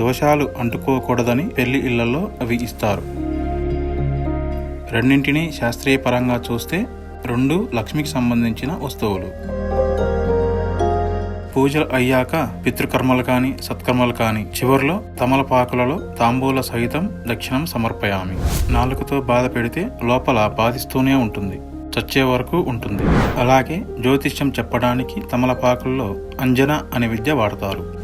దోషాలు అంటుకోకూడదని పెళ్ళి ఇళ్ళలో అవి ఇస్తారు. రెండింటినీ శాస్త్రీయ పరంగా చూస్తే రెండు లక్ష్మికి సంబంధించిన వస్తువులు. పూజలు అయ్యాక పితృకర్మలు కానీ సత్కర్మలు కానీ చివర్లో తమలపాకులలో తాంబూల సహితం దక్షిణం సమర్పయామి. నాలుకతో బాధ పెడితే లోపల బాధిస్తూనే ఉంటుంది చచ్చే వరకు ఉంటుంది. అలాగే జ్యోతిష్యం చెప్పడానికి తమలపాకుల్లో అంజన అనే విద్య వాడతారు.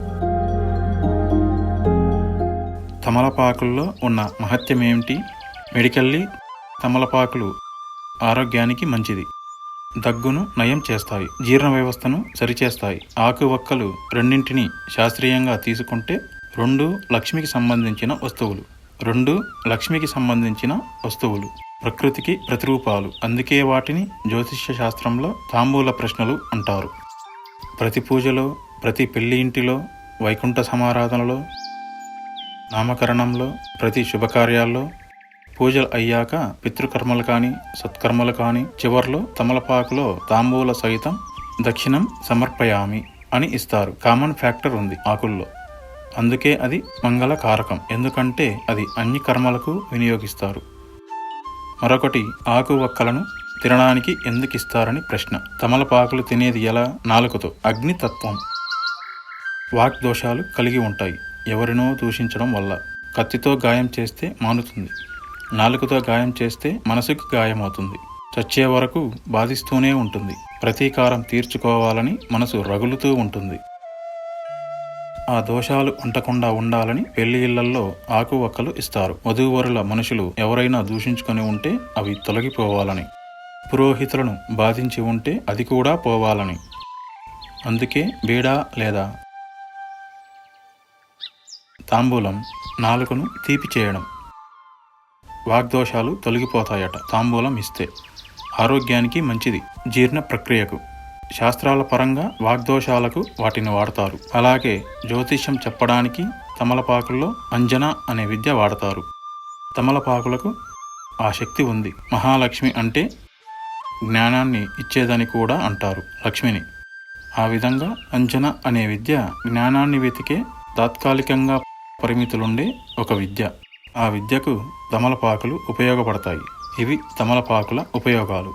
తమలపాకుల్లో ఉన్న మహత్యం ఏమిటి మెడికల్లీ తమలపాకులు ఆరోగ్యానికి మంచిది. దగ్గును నయం చేస్తాయి. జీర్ణ వ్యవస్థను సరిచేస్తాయి. ఆకు వక్కలు రెండింటిని శాస్త్రీయంగా తీసుకుంటే రెండు లక్ష్మికి సంబంధించిన వస్తువులు. రెండు లక్ష్మికి సంబంధించిన వస్తువులు. ప్రకృతికి ప్రతిరూపాలు. అందుకే వాటిని జ్యోతిష్య శాస్త్రంలో తాంబూల ప్రశ్నలు అంటారు. ప్రతి పూజలో ప్రతి పెళ్ళి ఇంటిలో వైకుంఠ సమారాధనలో నామకరణంలో ప్రతి శుభకార్యాల్లో పూజలు అయ్యాక పితృకర్మలు కానీ సత్కర్మలు కానీ చివర్లో తమలపాకులో తాంబూల సహితం దక్షిణం సమర్పయామి అని ఇస్తారు. కామన్ ఫ్యాక్టర్ ఉంది ఆకుల్లో. అందుకే అది మంగళ కారకం ఎందుకంటే అది అన్ని కర్మలకు వినియోగిస్తారు. మరొకటి ఆకు వక్కలను తినడానికి ఎందుకు ఇస్తారని ప్రశ్న. తమలపాకులు తినేది ఎలా? నాలుకతో అగ్నితత్వం. వాక్ దోషాలు కలిగి ఉంటాయి. ఎవరినో దూషించడం వల్ల. కత్తితో గాయం చేస్తే మానుతుంది. నాలుకతో గాయం చేస్తే మనసుకు గాయమవుతుంది. చచ్చే వరకు బాధిస్తూనే ఉంటుంది. ప్రతీకారం తీర్చుకోవాలని మనసు రగులుతూ ఉంటుంది. ఆ దోషాలు అంటకుండా ఉండాలని పెళ్ళి ఇళ్ళల్లో ఆకు వక్కలు ఇస్తారు. వధూవరుల మనుషులు ఎవరైనా దూషించుకొని ఉంటే అవి తొలగిపోవాలని. పురోహితులను బాధించి ఉంటే అది కూడా పోవాలని. అందుకే బీడా లేదా తాంబూలం నాలుకను తీపి చేయడం. వాగ్దోషాలు తొలగిపోతాయట. తాంబూలం ఇస్తే ఆరోగ్యానికి మంచిది. జీర్ణ ప్రక్రియకు. శాస్త్రాల పరంగా వాగ్దోషాలకు వాటిని వాడతారు. అలాగే జ్యోతిష్యం చెప్పడానికి తమలపాకుల్లో అంజన అనే విద్య వాడతారు. తమలపాకులకు ఆ శక్తి ఉంది. మహాలక్ష్మి అంటే జ్ఞానాన్ని ఇచ్చేదని కూడా అంటారు లక్ష్మిని. ఆ విధంగా అంజన అనే విద్య జ్ఞానాన్ని వెతికే తాత్కాలికంగా పరిమితులుండే ఒక విద్య. ఆ విద్యకు తమలపాకులు ఉపయోగపడతాయి. ఇవి తమలపాకుల ఉపయోగాలు.